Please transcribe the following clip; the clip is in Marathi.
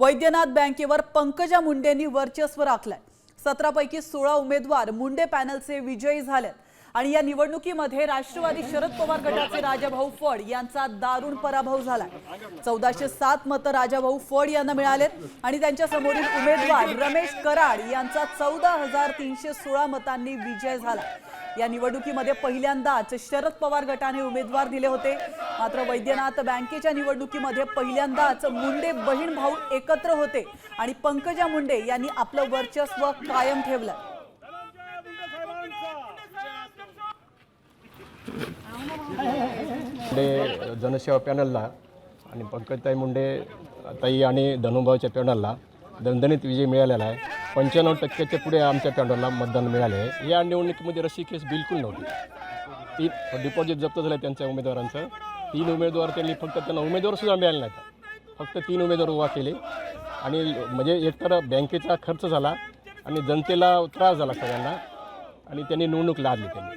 वैद्यनाथ बँकेवर पंकजा मुंडेंनी वर्चस्व राखलंय. सतरापैकी सोळा उमेदवार मुंडे पॅनलचे विजयी झालेत. आणि या निवडणुकीमध्ये राष्ट्रवादी शरद पवार गटाचे राजाभाऊ फड यांचा दारुण पराभव झाला चौदाशे सात मतं राजाभाऊ फड यांना मिळालेत आणि त्यांच्या समोरील उमेदवार रमेश कराड यांचा चौदा हजार तीनशे सोळा मतांनी विजय झाला. या निवडणुकीमध्ये पहिल्यांदाच शरद पवार गटाने उमेदवार दिले होते. मात्र वैद्यनाथ बँकेच्या निवडणुकीमध्ये पहिल्यांदाच मुंडे बहीण भाऊ एकत्र होते आणि पंकजा मुंडे यांनी आपलं वर्चस्व कायम ठेवलं. मुंडे जनसेवा पॅनलला आणि पंकजताई मुंडे ताई आणि धनुभाऊच्या पॅनलला दणदणीत विजय मिळालेला आहे. पंच्याण्णव टक्क्याच्या पुढे आमच्या पॅनलला मतदान मिळाले आहे. या निवडणुकीमध्ये रशी केस बिलकुल नव्हती. तीन डिपॉझिट जप्त झालं आहे त्यांच्या उमेदवारांचं. तीन उमेदवार त्यांनी फक्त त्यांना उमेदवारसुद्धा मिळाले नाहीत. फक्त तीन उमेदवार उभा केले. आणि म्हणजे एकतर बँकेचा खर्च झाला आणि जनतेला त्रास झाला सगळ्यांना. आणि त्यांनी निवडणूक लादली त्यांनी.